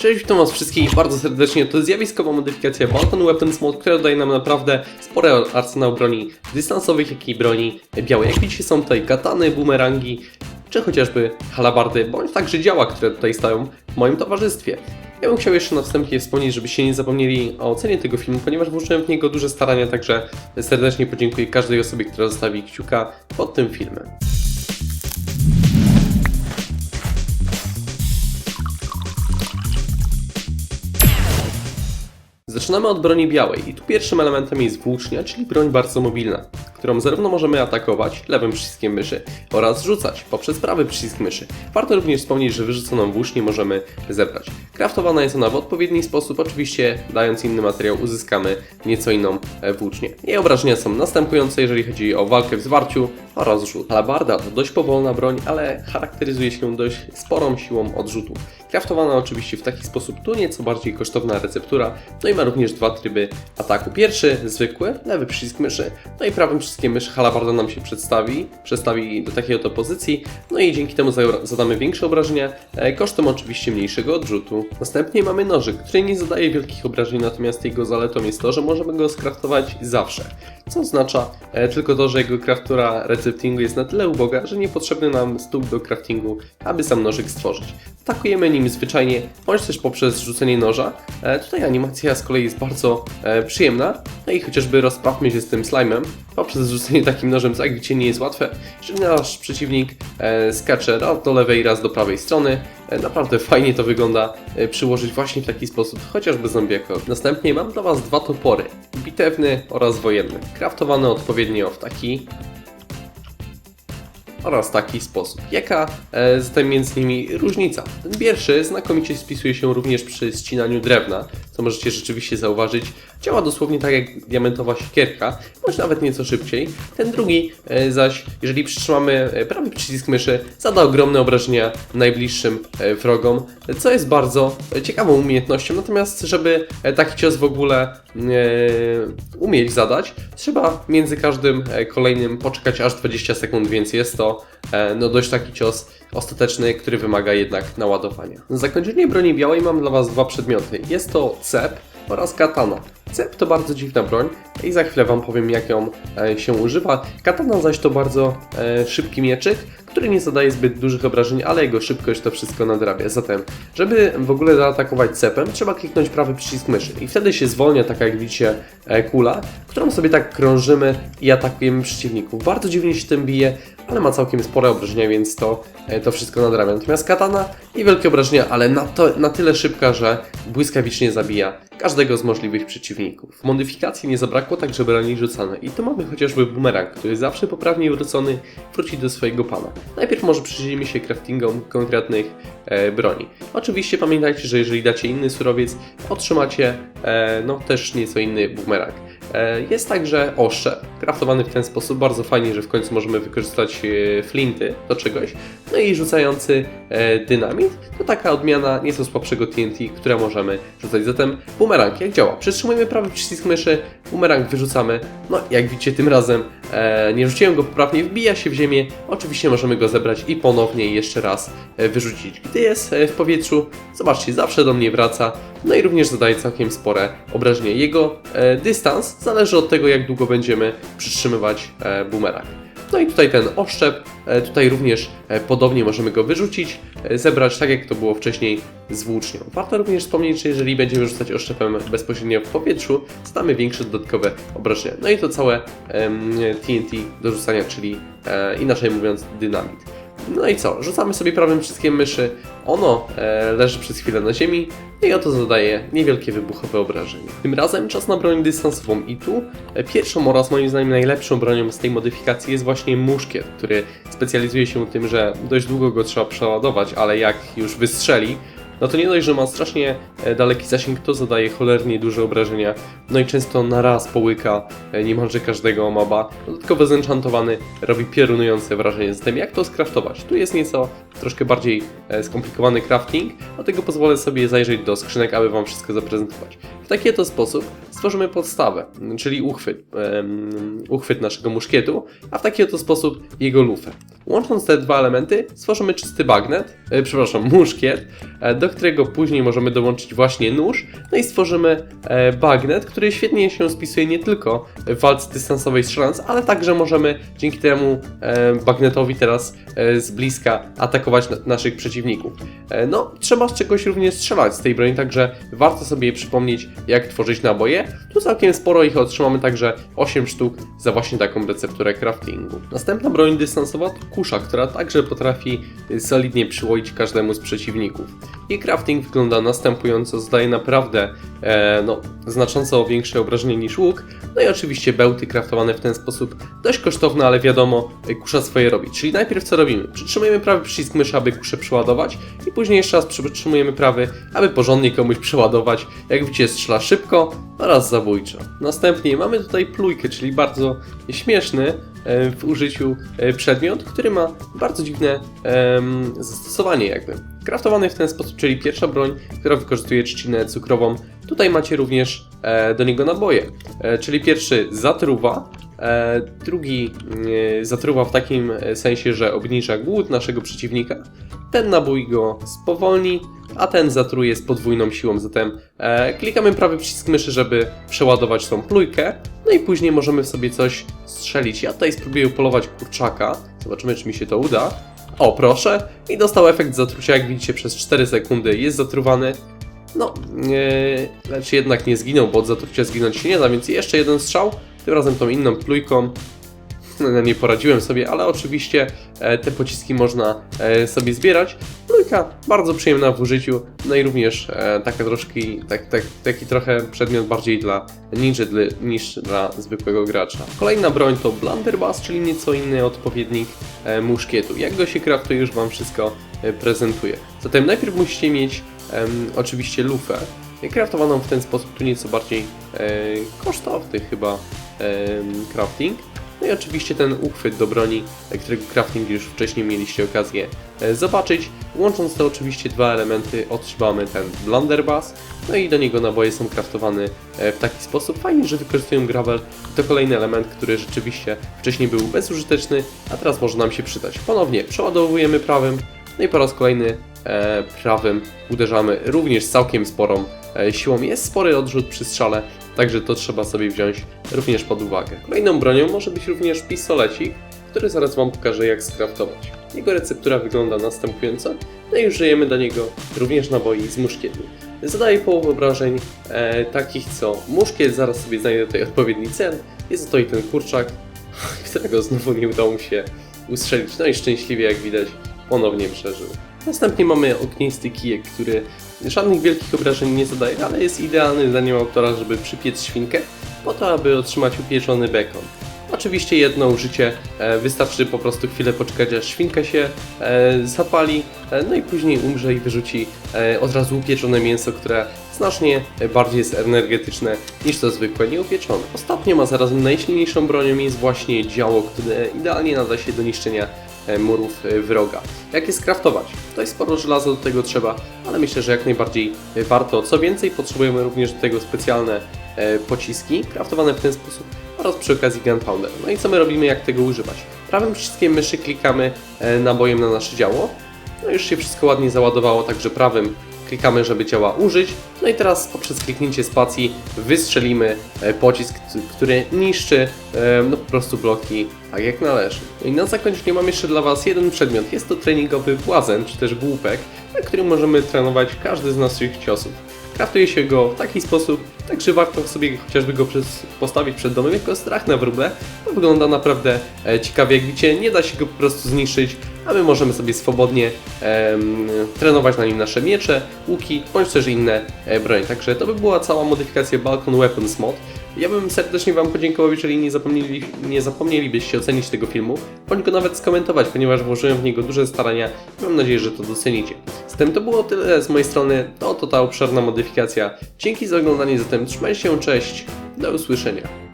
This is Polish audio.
Cześć, witam was wszystkich bardzo serdecznie. To zjawiskowa modyfikacja Balkan Weapons Mode, która daje nam naprawdę spory arsenał broni dystansowych, jak i broni białej. Jak widzicie są tutaj katany, bumerangi, czy chociażby halabardy, bądź także działa, które tutaj stoją w moim towarzystwie. Ja bym chciał jeszcze na wstępie wspomnieć, żebyście nie zapomnieli o ocenie tego filmu, ponieważ włożyłem w niego duże starania, także serdecznie podziękuję każdej osobie, która zostawi kciuka pod tym filmem. Zaczynamy od broni białej i tu pierwszym elementem jest włócznia, czyli broń bardzo mobilna, którą zarówno możemy atakować lewym przyciskiem myszy oraz rzucać poprzez prawy przycisk myszy. Warto również wspomnieć, że wyrzuconą włócznię możemy zebrać. Kraftowana jest ona w odpowiedni sposób, oczywiście dając inny materiał uzyskamy nieco inną e, włócznię. Jej obrażenia są następujące, jeżeli chodzi o walkę w zwarciu oraz rzut. Halabarda to dość powolna broń, ale charakteryzuje się dość sporą siłą odrzutu. Kraftowana oczywiście w taki sposób, tu nieco bardziej kosztowna receptura, no i ma również dwa tryby ataku. Pierwszy, zwykły, lewy przycisk myszy, no i prawym przyciskiem myszy halabarda nam się przedstawi, przestawi do takiej oto pozycji, no i dzięki temu za- zadamy większe obrażenia, e, kosztem oczywiście mniejszego odrzutu. Następnie mamy nożyk, który nie zadaje wielkich obrażeń, natomiast jego zaletą jest to, że możemy go skraftować zawsze, co oznacza e, tylko to, że jego kraftura receptingu jest na tyle uboga, że niepotrzebny nam stół do craftingu, aby sam nożyk stworzyć. Atakujemy nim zwyczajnie, bądź też poprzez rzucenie noża. E, tutaj animacja z kolei jest bardzo e, przyjemna. No i chociażby rozprawmy się z tym slime'em poprzez rzucenie takim nożem, widzicie nie jest łatwe. Jeżeli nasz przeciwnik e, skacze raz do lewej, raz do prawej strony, naprawdę fajnie to wygląda przyłożyć właśnie w taki sposób, chociażby zombiakowi. Następnie mam dla Was dwa topory, bitewny oraz wojenny, kraftowane odpowiednio w taki oraz taki sposób. Jaka e, zatem między nimi różnica? Ten pierwszy znakomicie spisuje się również przy ścinaniu drewna, co możecie rzeczywiście zauważyć. Działa dosłownie tak jak diamentowa siekierka, bądź nawet nieco szybciej. Ten drugi e, zaś, jeżeli przytrzymamy e, prawy przycisk myszy, zada ogromne obrażenia najbliższym e, wrogom, co jest bardzo ciekawą umiejętnością. Natomiast, żeby taki cios w ogóle umieć zadać, trzeba między każdym kolejnym poczekać aż 20 sekund, więc jest to no, dość taki cios ostateczny, który wymaga jednak naładowania. Na zakończenie broni białej mam dla Was dwa przedmioty. Jest to cep oraz katana. Cep to bardzo dziwna broń i za chwilę Wam powiem jak ją e, się używa. Katana zaś to bardzo e, szybki mieczyk, który nie zadaje zbyt dużych obrażeń, ale jego szybkość to wszystko nadrabia. Zatem, żeby w ogóle zaatakować cepem, trzeba kliknąć prawy przycisk myszy i wtedy się zwolnia taka jak widzicie e, kula, którą sobie tak krążymy i atakujemy przeciwników. Bardzo dziwnie się tym bije, ale ma całkiem spore obrażenia, więc to, to wszystko nadrabia. Natomiast katana niewielkie obrażenia, ale na, to, na tyle szybka, że błyskawicznie zabija każdego z możliwych przeciwników. Modyfikacji nie zabrakło także broni rzucane i tu mamy chociażby bumerang, który zawsze poprawnie wrócony wróci do swojego pana. Najpierw może przyjrzyjmy się craftingom konkretnych e, broni. Oczywiście pamiętajcie, że jeżeli dacie inny surowiec, otrzymacie e, no też nieco inny bumerang. E, Jest także oszczep, kraftowany w ten sposób, bardzo fajnie, że w końcu możemy wykorzystać e, flinty do czegoś. No i rzucający e, dynamit to taka odmiana nieco słabszego TNT, które możemy rzucać. Zatem bumerang jak działa? Przytrzymujemy prawy przycisk myszy, bumerang wyrzucamy. No jak widzicie tym razem nie rzuciłem go poprawnie, wbija się w ziemię. Oczywiście możemy go zebrać i ponownie jeszcze raz e, wyrzucić. Gdy jest e, w powietrzu, zobaczcie, zawsze do mnie wraca. No i również zadaje całkiem spore obrażenia. Jego e, dystans zależy od tego, jak długo będziemy przytrzymywać e, bumerang. No i tutaj ten oszczep, e, tutaj również e, podobnie możemy go wyrzucić, e, zebrać tak jak to było wcześniej z włócznią. Warto również wspomnieć, że jeżeli będziemy rzucać oszczepem bezpośrednio w powietrzu, zdamy większe dodatkowe obrażenia. No i to całe TNT do rzucania, czyli inaczej mówiąc dynamit. No i co? Rzucamy sobie prawym przyciskiem myszy, ono e, leży przez chwilę na ziemi, i oto zadaje niewielkie wybuchowe obrażenia. Tym razem czas na broń dystansową i tu e, pierwszą oraz moim zdaniem najlepszą bronią z tej modyfikacji jest właśnie muszkiet, który specjalizuje się tym, że dość długo go trzeba przeładować, ale jak już wystrzeli, no to nie dość, że ma strasznie e, daleki zasięg, to zadaje cholernie duże obrażenia, no i często na raz połyka e, niemalże każdego moba. Dodatkowo zenchantowany robi piorunujące wrażenie. Zatem jak to skraftować? Tu jest nieco troszkę bardziej e, skomplikowany crafting, dlatego pozwolę sobie zajrzeć do skrzynek, aby Wam wszystko zaprezentować. W taki oto sposób stworzymy podstawę, czyli uchwyt, em, uchwyt naszego muszkietu, a w taki oto sposób jego lufę. Łącząc te dwa elementy, stworzymy czysty bagnet, e, przepraszam, muszkiet, do którego później możemy dołączyć właśnie nóż, no i stworzymy e, bagnet, który świetnie się spisuje nie tylko w walce dystansowej strzelając, ale także możemy dzięki temu e, bagnetowi teraz e, z bliska atakować na, naszych przeciwników. E, no, trzeba z czegoś również strzelać z tej broni, także warto sobie przypomnieć, jak tworzyć naboje. Tu całkiem sporo ich otrzymamy, także 8 sztuk za właśnie taką recepturę craftingu. Następna broń dystansowa to kusza, która także potrafi y, solidnie przyłoić każdemu z przeciwników. Jej crafting wygląda następująco, zdaje naprawdę e, no, znacząco większe obrażenie niż łuk. No i oczywiście bełty craftowane w ten sposób dość kosztowne, ale wiadomo, kusza swoje robi. Czyli najpierw co robimy? Przytrzymujemy prawy przycisk myszy, aby kuszę przeładować i później jeszcze raz przytrzymujemy prawy, aby porządnie komuś przeładować. Jak widzicie strzela szybko oraz zabójczo. Następnie mamy tutaj plujkę, czyli bardzo śmieszny e, w użyciu e, przedmiot, który ma bardzo dziwne em, zastosowanie jakby. Kraftowany w ten sposób, czyli pierwsza broń, która wykorzystuje trzcinę cukrową. Tutaj macie również e, do niego naboje, e, czyli pierwszy zatruwa, e, drugi e, zatruwa w takim e, sensie, że obniża głód naszego przeciwnika. Ten nabój go spowolni, a ten zatruje z podwójną siłą. Zatem e, klikamy prawy przycisk myszy, żeby przeładować tą plujkę. No i później możemy sobie coś strzelić. Ja tutaj spróbuję polować kurczaka. Zobaczymy, czy mi się to uda. O, proszę. I dostał efekt zatrucia, jak widzicie, przez 4 sekundy jest zatruwany. No, lecz jednak nie zginął, bo od zatrucia zginąć się nie da, więc jeszcze jeden strzał. Tym razem tą inną plujką. No, nie poradziłem sobie, ale oczywiście e, te pociski można e, sobie zbierać. Plujka bardzo przyjemna w użyciu, no i również e, taka troszkę, tak, tak, taki trochę przedmiot bardziej dla ninja niż dla zwykłego gracza. Kolejna broń to Blunderbuss, czyli nieco inny odpowiednik e, muszkietu. Jak go się kraftuje, już Wam wszystko e, prezentuję. Zatem najpierw musicie mieć em, oczywiście lufę, kraftowaną w ten sposób, tu nieco bardziej e, kosztowny chyba em, crafting. No i oczywiście ten uchwyt do broni, e, którego crafting już wcześniej mieliście okazję e, zobaczyć. Łącząc te oczywiście dwa elementy otrzymamy ten blunderbuss, no i do niego naboje są craftowane e, w taki sposób. Fajnie, że wykorzystują gravel. To kolejny element, który rzeczywiście wcześniej był bezużyteczny, a teraz może nam się przydać. Ponownie przeładowujemy prawym, no i po raz kolejny prawym uderzamy również całkiem sporą e, siłą. Jest spory odrzut przy strzale, także to trzeba sobie wziąć również pod uwagę. Kolejną bronią może być również pistolecik, który zaraz Wam pokażę jak skraftować. Jego receptura wygląda następująco, no i użyjemy do niego również naboi z muszkietu. Zadaje połowę obrażeń e, takich co muszkiet, zaraz sobie znajdę tutaj odpowiedni cel. Jest i ten kurczak, którego znowu nie udało mi się ustrzelić, no i szczęśliwie jak widać ponownie przeżył. Następnie mamy ognisty kijek, który żadnych wielkich obrażeń nie zadaje, ale jest idealny zdaniem autora, żeby przypiec świnkę, po to, aby otrzymać upieczony bekon. Oczywiście jedno użycie, e, wystarczy po prostu chwilę poczekać, aż świnka się e, zapali, e, no i później umrze i wyrzuci od razu upieczone mięso, które znacznie bardziej jest energetyczne niż to zwykłe nieupieczone. Ostatnio ma zarazem najsilniejszą bronią jest właśnie działo, które idealnie nada się do niszczenia e, murów e, wroga. Jak je skraftować? Tutaj sporo żelaza do tego trzeba, ale myślę, że jak najbardziej warto. Co więcej, potrzebujemy również do tego specjalne e, pociski, kraftowane w ten sposób oraz przy okazji gunpowder. No i co my robimy, jak tego używać? Prawym przyciskiem myszy klikamy nabojem na nasze działo. No już się wszystko ładnie załadowało, także prawym klikamy, żeby działa użyć. No i teraz poprzez kliknięcie spacji wystrzelimy e, pocisk, który niszczy e, no po prostu bloki tak jak należy. No i na zakończenie mam jeszcze dla Was jeden przedmiot. Jest to treningowy błazen, czy też głupek, na którym możemy trenować każdy z naszych ciosów. Kraftuje się go w taki sposób, także warto sobie chociażby go postawić przed domem jako strach na wróble. To wygląda naprawdę e, ciekawie, jak widzicie, nie da się go po prostu zniszczyć, a my możemy sobie swobodnie em, trenować na nim nasze miecze, łuki, bądź też inne e, broń. Także to by była cała modyfikacja Balkon Weapons Mod. Ja bym serdecznie Wam podziękował, jeżeli nie, zapomnieli, nie zapomnielibyście ocenić tego filmu, bądź go nawet skomentować, ponieważ włożyłem w niego duże starania i mam nadzieję, że to docenicie. Z tym to było tyle z mojej strony, to, to ta obszerna modyfikacja. Dzięki za oglądanie, zatem trzymajcie się, cześć, do usłyszenia.